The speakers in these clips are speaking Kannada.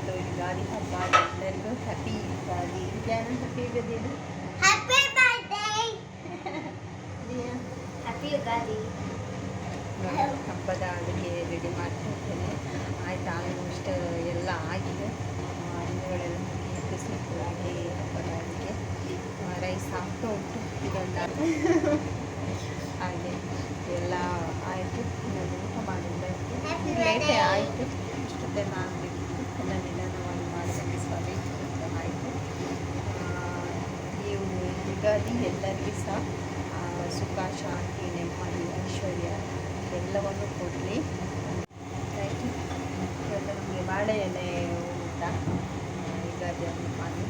ಇವತ್ತು ಯುಗಾದಿ ಹಬ್ಬ ಎಲ್ಲರಿಗೂ happy Ugadi Dhyana happy Ugadi happy birthday happy Ugadi ಹಬ್ಬದ ಅಡುಗೆ ರೆಡಿ ಮಾಡ್ತಾ ಇದ್ದೇನೆ ಆಯ್ತು? ಆಲ್ಮೋಸ್ಟ್ ಎಲ್ಲ ಆಗಿದೆ. ಹಣ್ಣುಗಳೆಲ್ಲ ಆಗಿ ಹಬ್ಬದ ಅಡುಗೆ. ರೈಸ್ ಹಾಕ್ತಾ ಉಂಟು ಇದೊಂದು ಹಾಗೆ ಎಲ್ಲ ಆಯಿತು ಇನ್ನೊಂದು ಊಟ ಮಾಡಿದ್ದಾಯಿತು Happy ಲೇಟೇ birthday. ಆಯಿತು ಅಷ್ಟೊತ್ತೆಲ್ಲ ಆಗಬೇಕು ಎಲ್ಲ ನಿಧಾನವಾಗಿ ಮಾಡಿದ್ರೆ ಸ್ವಲ್ಪ ಆಯಿತು ನೀವು ಯುಗಾದಿ ಎಲ್ಲರಿಗೂ ಸಹ ಸುಖ, ಶಾಂತಿ, ನೆಮ್ಮದಿ, ಐಶ್ವರ್ಯ ಎಲ್ಲವನ್ನು ಕೊಡಲಿ. ಇವತ್ತು ನಮಗೆ ಬಾಳೆ ಎಲೆ ಊಟ ಯುಗಾದಿ ಹಬ್ಬ ಮಾಡಿ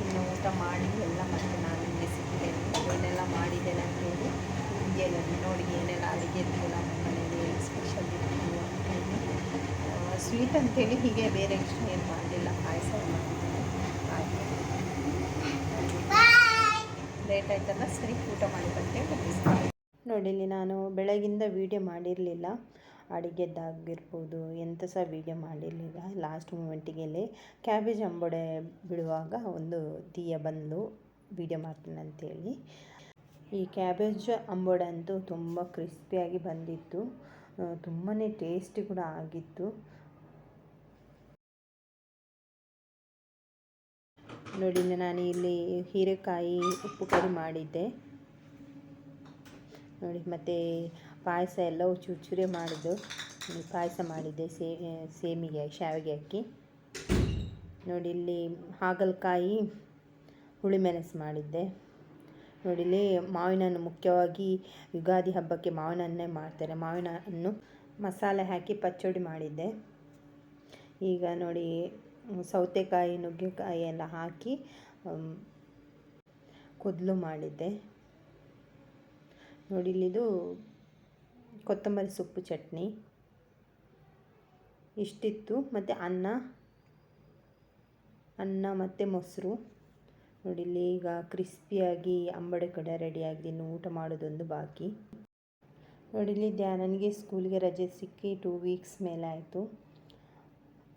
ಇನ್ನು ಊಟ ಮಾಡಿ ಎಲ್ಲ ಮತ್ತೆ ನಾನು ನಿಮಗೆ ಸಿಗ್ತೇನೆ. ಏನೆಲ್ಲ ಮಾಡಿದ್ದೇನೆ ಅಂತೇಳಿ ನಾನು ನೋಡಿ ಏನೆಲ್ಲ ಅಡುಗೆ ಇರ್ತೀವಿ ನಮ್ಮ ಮನೇಲಿ ಸ್ಪೆಷಲ್ ಅಂತ ಅಂತೇಳಿ ಸ್ವೀಟ್ ಅಂತೇಳಿ ಹೀಗೆ ಬೇರೆ ಇಷ್ಟ ಏನು ಮಾಡಲಿಲ್ಲ ಪಾಯಸ ಮಾಡಿದ್ದೀನಿ ಹಾಗೆ ಬಾಯ್ ಲೇಟ್ ಆಯ್ತಲ್ಲ, ಸರಿ, ಊಟ ಮಾಡಿ ಬಂದೆ ನೋಡಿ ನಾನು ಬೆಳಗಿಂದ ವೀಡಿಯೋ ಮಾಡಿರಲಿಲ್ಲ. ಅಡುಗೆದ್ದಾಗಿರ್ಬೋದು ಎಂಥ ಸಹ ವೀಡಿಯೋ ಮಾಡಿರಲಿಲ್ಲ. ಲಾಸ್ಟ್ ಮೂಮೆಂಟಿಗೆ ಕ್ಯಾಬೇಜ್ ಅಂಬೊಡೆ ಬಿಡುವಾಗ ಒಂದು ತೀಯ ಬಂದು ವೀಡಿಯೋ ಮಾಡ್ತೀನಿ ಅಂತೇಳಿ. ಈ ಕ್ಯಾಬೇಜ್ ಅಂಬೋಡೆ ಅಂತೂ ತುಂಬ ಕ್ರಿಸ್ಪಿಯಾಗಿ ಬಂದಿತ್ತು. ತುಂಬಾ ಟೇಸ್ಟಿ ಕೂಡ ಆಗಿತ್ತು. ನೋಡಿ ನಾನು ಇಲ್ಲಿ ಹೀರೆಕಾಯಿ ಉಪ್ಪು ಕರಿ ಮಾಡಿದ್ದೆ. ನೋಡಿ, ಮತ್ತು ಪಾಯಸ ಎಲ್ಲ ಚೂಚೂರೆ ಮಾಡಿದ್ದು. ಪಾಯಸ ಮಾಡಿದ್ದೆ, ಸೇ, ಸೇಮಿಗೆ, ಶಾವಿಗೆ ಅಕ್ಕಿ. ನೋಡಿ, ಇಲ್ಲಿ ಹಾಗಲಕಾಯಿ, ಹುಳಿಮೆಣಸು ಮಾಡಿದ್ದೆ. ನೋಡಿ, ಇಲ್ಲಿ ಮಾವಿನ ಹಣ್ಣು ಮುಖ್ಯವಾಗಿ ಯುಗಾದಿ ಹಬ್ಬಕ್ಕೆ ಮಾವಿನ ಹಣ್ಣೇ ಮಾಡ್ತಾರೆ. ಮಾವಿನ ಹಣ್ಣು ಮಸಾಲೆ ಹಾಕಿ ಪಚ್ಚಡಿ ಮಾಡಿದ್ದೆ. ಈಗ ನೋಡಿ ಸೌತೆಕಾಯಿ, ನುಗ್ಗೆಕಾಯಿ ಎಲ್ಲ ಹಾಕಿ ಕೊದಲು ಮಾಡಿದ್ದೆ. ನೋಡಿ, ಇಲ್ಲಿದು ಕೊತ್ತಂಬರಿ ಸೊಪ್ಪು ಚಟ್ನಿ. ಇಷ್ಟಿತ್ತು. ಮತ್ತು ಅನ್ನ ಅನ್ನ ಮತ್ತು ಮೊಸರು. ನೋಡಿ, ಇಲ್ಲಿ ಈಗ ಕ್ರಿಸ್ಪಿಯಾಗಿ ಅಂಬಡೆ ಕಡೆ ರೆಡಿಯಾಗಿದೆ ಇನ್ನು ಊಟ ಮಾಡೋದೊಂದು ಬಾಕಿ. ನೋಡಿ, ಇಲ್ಲಿ ದ್ಯಾ ನನಗೆ ಸ್ಕೂಲಿಗೆ ರಜೆ ಸಿಕ್ಕಿ ಟೂ ವೀಕ್ಸ್ ಮೇಲೆ ಆಯಿತು.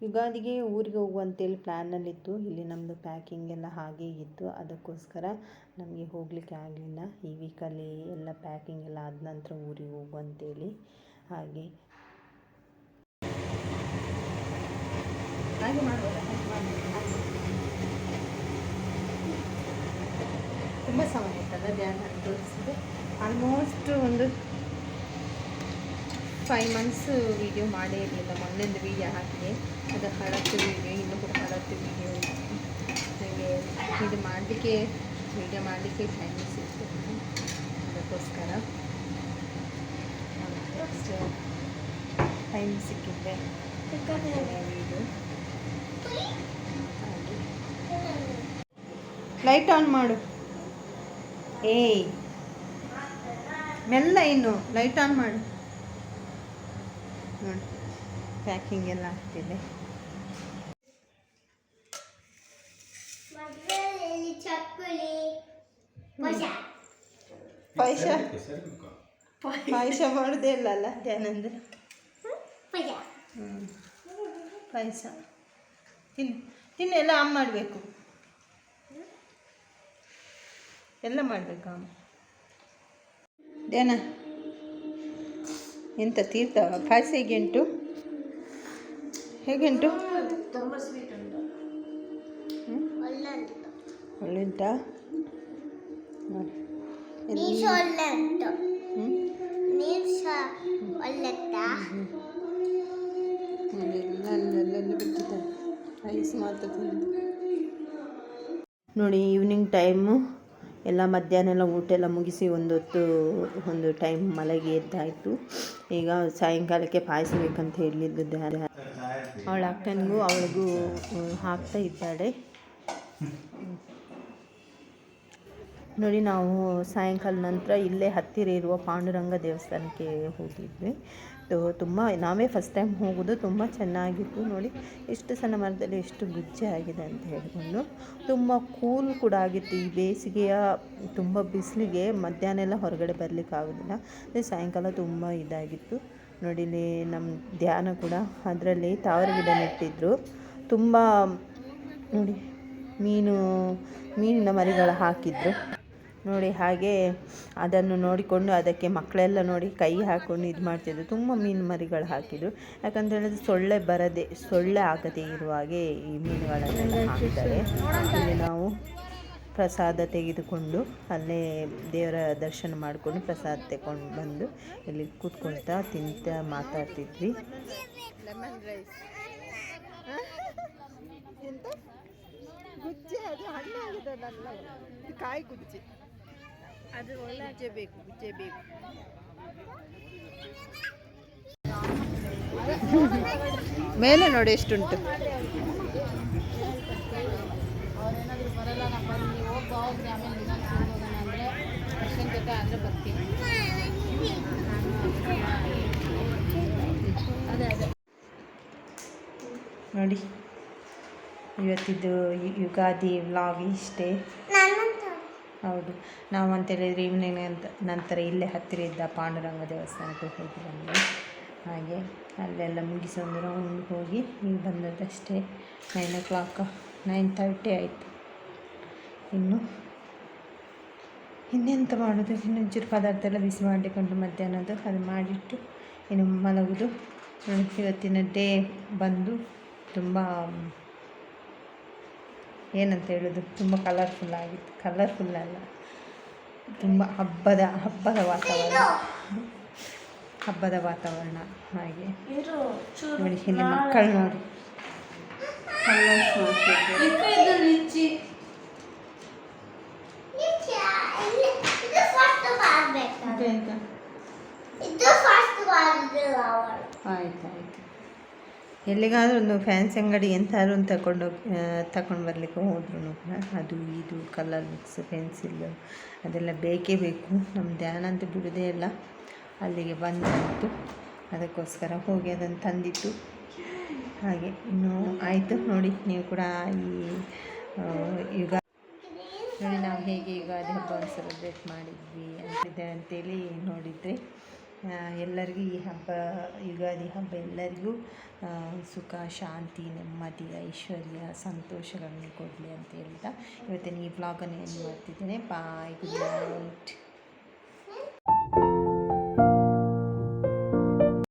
ಯುಗಾದಿಗೆ ಊರಿಗೆ ಹೋಗುವಂತೇಳಿ ಪ್ಲ್ಯಾನಲ್ಲಿತ್ತು ಇಲ್ಲಿ ನಮ್ಮದು ಪ್ಯಾಕಿಂಗ್ ಎಲ್ಲ ಹಾಗೆ ಇತ್ತು. ಅದಕ್ಕೋಸ್ಕರ ನಮಗೆ ಹೋಗಲಿಕ್ಕೆ ಆಗಲಿಲ್ಲ. ಈ ವೀಕಲ್ಲಿ ಎಲ್ಲ ಪ್ಯಾಕಿಂಗ್ ಎಲ್ಲ ಆದ ನಂತರ ಊರಿಗೆ ಹೋಗು. ಅಂತೇಳಿ ಹಾಗೆ ತುಂಬ ಸಮಯ ಆಯ್ತಲ್ಲ ಧ್ಯಾನ ತೋರಿಸಿದೆ ಆಲ್ಮೋಸ್ಟ್ ಒಂದು ಫೈವ್ ಮಂತ್ಸ್ ವೀಡಿಯೋ ಮಾಡೇ ಇರಲಿಲ್ಲ. ಮೊನ್ನೆಂದು ವೀಡಿಯೋ ಹಾಕಿದೆ. ಅದು ಹಳತ್ತು ವೀಡಿಯೋ ಇನ್ನೂ ಕೂಡ ಹಳತ್ತು ವೀಡಿಯೋ ನನಗೆ ಇದು ಮಾಡಲಿಕ್ಕೆ ವೀಡಿಯೋ ಮಾಡಲಿಕ್ಕೆ ಟೈಮ್ ಸಿಕ್ತು ಅದಕ್ಕೋಸ್ಕರ ಟೈಮ್ ಸಿಕ್ಕಿದ್ದೆ ವೀಡಿಯೋ ಹಾಗೆ. ಲೈಟ್ ಆನ್ ಮಾಡು. ಏಯ್. ಮೆಲ್ಲ ಇನ್ನು. ಲೈಟ್ ಆನ್ ಮಾಡು. ಪ್ಯಾಕಿಂಗ್ ಎಲ್ಲ ಆಗ್ತಿದೆ. ಪಾಯಸ. ಪಾಯಸ? ಮಾಡೋದೇ ಇಲ್ಲ ಅಲ್ಲ ಹೊಸ ಹ್ಞೂ ಪಾಯಸ. ತಿನ್ ತಿನ್ನ ಎಲ್ಲ ಆಮ್ ಮಾಡಬೇಕು. ಎಲ್ಲ ಮಾಡಬೇಕು ಆಮ್. ಧ್ಯಾನ. ಎಂತ ತೀರ್ಥ ಪಾಯಸ ಹೇಗೆ ಉಂಟು? ಹೇಗೆ ಉಂಟು ತುಂಬ ಸ್ವೀಟ್ ಉಂಟು. ಒಳ್ಳೆ ಉಂಟು ನೋಡಿ. ನೀರು ಸಹ ಒಳ್ಳೆ ಉಂಟು ಹ್ಞೂ ಒಳ್ಳೆ ಉಂಟಾ ಎಲ್ಲ ಅಲ್ಲೆಲ್ಲ ಬಿಟ್ಟಿದ್ದಾರೆ ರೈಸ್ ಮಾತ್ರ ನೋಡಿ ಈವ್ನಿಂಗ್ ಟೈಮು ಎಲ್ಲ ಮಧ್ಯಾಹ್ನ ಎಲ್ಲ ಊಟ ಎಲ್ಲ ಮುಗಿಸಿ ಒಂದು ಹೊತ್ತು ಒಂದು ಟೈಮ್ ಮಲಗಿ ಎದ್ದಾಯಿತು. ಈಗ ಸಾಯಂಕಾಲಕ್ಕೆ ಪಾಯಸ ಬೇಕಂತ ಹೇಳಿದ್ದು ಅವಳ ಅಕ್ಕನಿಗೂ ಅವಳಿಗೂ ಹಾಕ್ತಾ ಇದ್ದಾಳೆ. ನೋಡಿ, ನಾವು ಸಾಯಂಕಾಲ ನಂತರ ಇಲ್ಲೇ ಹತ್ತಿರ ಇರುವ ಪಾಂಡುರಂಗ ದೇವಸ್ಥಾನಕ್ಕೆ ಹೋಗಿದ್ವಿ. ತುಂಬ, ನಾವೇ ಫಸ್ಟ್ ಟೈಮ್ ಹೋಗೋದು ತುಂಬ ಚೆನ್ನಾಗಿತ್ತು. ನೋಡಿ, ಎಷ್ಟು ಸಣ್ಣ ಮರದಲ್ಲಿ ಎಷ್ಟು ಗುಜ್ಜೆ ಆಗಿದೆ ಅಂತ ಹೇಳಿಕೊಂಡು. ತುಂಬ ಕೂಲ್ ಕೂಡ ಆಗಿತ್ತು. ಈ ಬೇಸಿಗೆಯ ತುಂಬ ಬಿಸಿಲಿಗೆ ಮಧ್ಯಾಹ್ನ ಎಲ್ಲ ಹೊರಗಡೆ ಬರಲಿಕ್ಕೆ ಆಗೋದಿಲ್ಲ ಸಾಯಂಕಾಲ ತುಂಬ ಇದಾಗಿತ್ತು. ನೋಡಿ, ಇಲ್ಲಿ ನಮ್ಮ ಧ್ಯಾನ ಕೂಡ ಅದರಲ್ಲಿ ತಾವರೆ ಗಿಡ ನೆಟ್ಟಿದ್ರು ತುಂಬ, ನೋಡಿ, ಮೀನು, ಮೀನಿನ ಮರಿಗಳು ಹಾಕಿದ್ರು. ನೋಡಿ, ಹಾಗೆ ಅದನ್ನು ನೋಡಿಕೊಂಡು ಅದಕ್ಕೆ ಮಕ್ಕಳೆಲ್ಲ ನೋಡಿ ಕೈ ಹಾಕ್ಕೊಂಡು ಇದು ಮಾಡ್ತಿದ್ರು. ತುಂಬ ಮೀನು ಮರಿಗಳು ಹಾಕಿದ್ರು. ಯಾಕಂತ ಹೇಳಿದ್ರೆ ಸೊಳ್ಳೆ ಬರದೆ, ಸೊಳ್ಳೆ ಆಗದೆ ಇರುವ ಹಾಗೆ ಈ ಮೀನುಗಳನ್ನು ಹಾಕಿದ್ದಾರೆ. ಇಲ್ಲಿ ನಾವು ಪ್ರಸಾದ ತೆಗೆದುಕೊಂಡು ಅಲ್ಲೇ ದೇವರ ದರ್ಶನ ಮಾಡಿಕೊಂಡು ಪ್ರಸಾದ ತಗೊಂಡು ಬಂದು ಇಲ್ಲಿ ಕೂತ್ಕೊಳ್ತಾ ತಿಂತಾ ಮಾತಾಡ್ತಿದ್ವಿ. Lemon rice. ಎಂತ? ಗುಜ್ಜೆ ಅದು ಹಣ್ಣು ಆಗುದಲ್ಲ ಕಾಯಿ ಗುಜ್ಜೆ. ಅದು ಒಳ್ಳೆ ಗುಜ್ಜೆ ಬೇಕು ಗುಜ್ಜೆ ಬೇಕು. ಮೇಲೆ ನೋಡಿ ಎಷ್ಟುಂಟು. ನೋಡಿ. ಇವತ್ತಿದ್ದು ಯುಗಾದಿ ವ್ಲಾಗ್ ಇಷ್ಟೇ. ಹೌದು. ನಾವು ಅಂತ ಹೇಳಿದರೆ ಈವ್ನಿಂಗ್ ಅಂತ ನಂತರ ಇಲ್ಲೇ ಹತ್ತಿರ ಇದ್ದ ಪಾಂಡುರಂಗ ದೇವಸ್ಥಾನಕ್ಕೆ ಹೋಗಿ ಬಂದ್ವಿ. ಹಾಗೆ ಅಲ್ಲೆಲ್ಲ ಮುಗಿಸೊಂದು ರೌಂಡ್ ಹೋಗಿ ಈಗ ಬಂದದ್ದಷ್ಟೇ nine o'clock nine thirty ಆಯಿತು. ಇನ್ನು ಇನ್ನೆಂತ ಮಾಡೋದು? ಇನ್ನು ಚೂರು ಪದಾರ್ಥ ಎಲ್ಲ ಬಿಸಿ ಮಾಡಿಕೊಂಡು ಮಧ್ಯಾಹ್ನದ್ದು ಅದು ಮಾಡಿಟ್ಟು ಇನ್ನು ಮಲಗುದು. ಇವತ್ತಿನ ಡೇ ಬಂದು ತುಂಬ ಏನಂತ ಹೇಳೋದು? ತುಂಬ ಕಲರ್ಫುಲ್ ಆಗಿತ್ತು ಕಲರ್ಫುಲ್ ಅಲ್ಲ. ತುಂಬ ಹಬ್ಬದ ಹಬ್ಬದ ವಾತಾವರಣ. ಹಬ್ಬದ ವಾತಾವರಣ ಹಾಗೆ. ನೋಡಿ ಇಲ್ಲಿ ಮಕ್ಕಳು ನೋಡಿ. ಕಲರ್ಸ್ ಎಲ್ಲಿಗಾದರೂ ಒಂದು ಫ್ಯಾನ್ಸಿ ಅಂಗಡಿ ಎಂತಾದ್ರು ಒಂದು ತಗೊಂಡು ತಗೊಂಡು ಬರಲಿಕ್ಕೆ ಹೋದ್ರೂ ಕೂಡ ಅದು ಇದು ಕಲರ್ ಬುಕ್ಸ್ ಪೆನ್ಸಿಲ್ಲು ಅದೆಲ್ಲ ಬೇಕೇ ಬೇಕು. ನಮ್ಮ ಧ್ಯಾನ ಅಂತೂ ಬಿಡೋದೇ ಇಲ್ಲ. ಅಲ್ಲಿಗೆ ಬಂದಿತ್ತು ಅದಕ್ಕೋಸ್ಕರ ಹೋಗಿ ಅದನ್ನು ತಂದಿತ್ತು ಹಾಗೆ ಇನ್ನು ಆಯಿತು ನೋಡಿ. ನೀವು ಕೂಡ ಈ ಯುಗ ನೋಡಿ ನಾವು ಹೇಗೆ ಯುಗಾದಿ ಹಬ್ಬವನ್ನು ಸೆಲೆಬ್ರೇಟ್ ಮಾಡಿದ್ವಿ ಅಂತಿದೆ ಅಂತೇಳಿ ನೋಡಿದ್ರಿ. ಎಲ್ಲರಿಗೂ ಈ ಹಬ್ಬ, ಯುಗಾದಿ ಹಬ್ಬ ಎಲ್ಲರಿಗೂ ಸುಖ, ಶಾಂತಿ, ನೆಮ್ಮದಿ, ಐಶ್ವರ್ಯ, ಸಂತೋಷಗಳನ್ನು ಕೊಡಲಿ ಅಂತ ಹೇಳ್ತಾ ಇವತ್ತಿನ ಈ ವ್ಲಾಗನ್ನು ಏನು ಮಾಡ್ತಿದ್ದೇನೆ. Bye good night